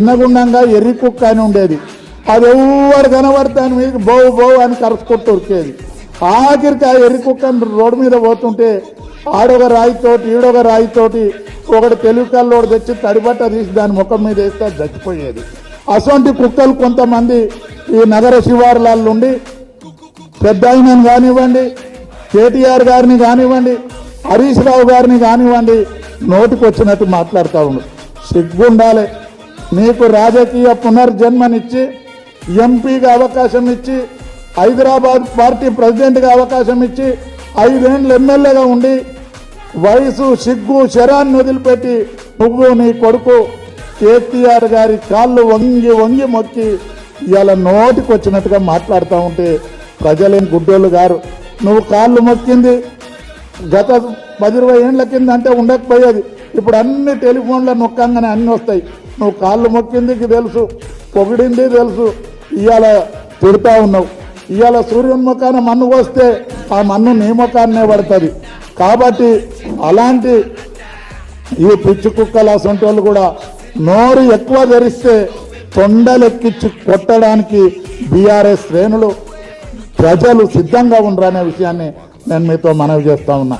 చిన్నగుండంగా ఎర్రి కుక్క అని ఉండేది. అది ఎవరు కనబడతాను మీద బో బోవు అని కరుచుకుంటూ ఉరికేది. ఆఖరికి ఆ ఎర్రి కుక్కని రోడ్డు మీద పోతుంటే ఆడొక రాయితోటి ఈడొక రాయితోటి ఒకటి తెలుగు తెచ్చి తడిబట్ట తీసి దాని ముఖం మీద వేస్తే చచ్చిపోయేది. అటువంటి కుక్కలు కొంతమంది ఈ నగర శివారులలో పెద్ద ఆయనను కానివ్వండి కేటీఆర్ గారిని కానివ్వండి హరీష్ రావు గారిని కానివ్వండి నోటికి వచ్చినట్టు మాట్లాడుతూ ఉండు. సిగ్గుండాలి. నీకు రాజకీయ పునర్జన్మనిచ్చి ఎంపీగా అవకాశం ఇచ్చి హైదరాబాద్ పార్టీ ప్రెసిడెంట్గా అవకాశం ఇచ్చి ఐదేండ్లు ఎమ్మెల్యేగా ఉండి వయసు సిగ్గు శరాన్ని వదిలిపెట్టి నువ్వు నీ కొడుకు కేటీఆర్ గారి కాళ్ళు వంగి వంగి మొక్కి ఇలా నోటికి వచ్చినట్టుగా మాట్లాడుతూ ఉంటే ప్రజలేం గుడ్డోళ్ళు గారు నువ్వు కాళ్ళు మొక్కింది గత పది ఇరవై ఏళ్ళ కింద అంటే ఉండకపోయేది. ఇప్పుడు అన్ని టెలిఫోన్ల నొక్కంగానే అన్నీ వస్తాయి. నువ్వు కాళ్ళు మొక్కిందికి తెలుసు పొగిడింది తెలుసు. ఇవాళ తిడతా ఉన్నావు. ఇవాళ సూర్యుని ముఖాన మన్ను వస్తే ఆ మన్ను నీ ముఖాన్నే పడుతుంది. కాబట్టి అలాంటి ఈ పిచ్చి కుక్కల సొంటోళ్ళు కూడా నోరు ఎక్కువ ధరిస్తే తొండలెక్కించి కొట్టడానికి బీఆర్ఎస్ శ్రేణులు ప్రజలు సిద్ధంగా ఉండరు అనే విషయాన్ని నేను మీతో మనవి చేస్తా ఉన్నా.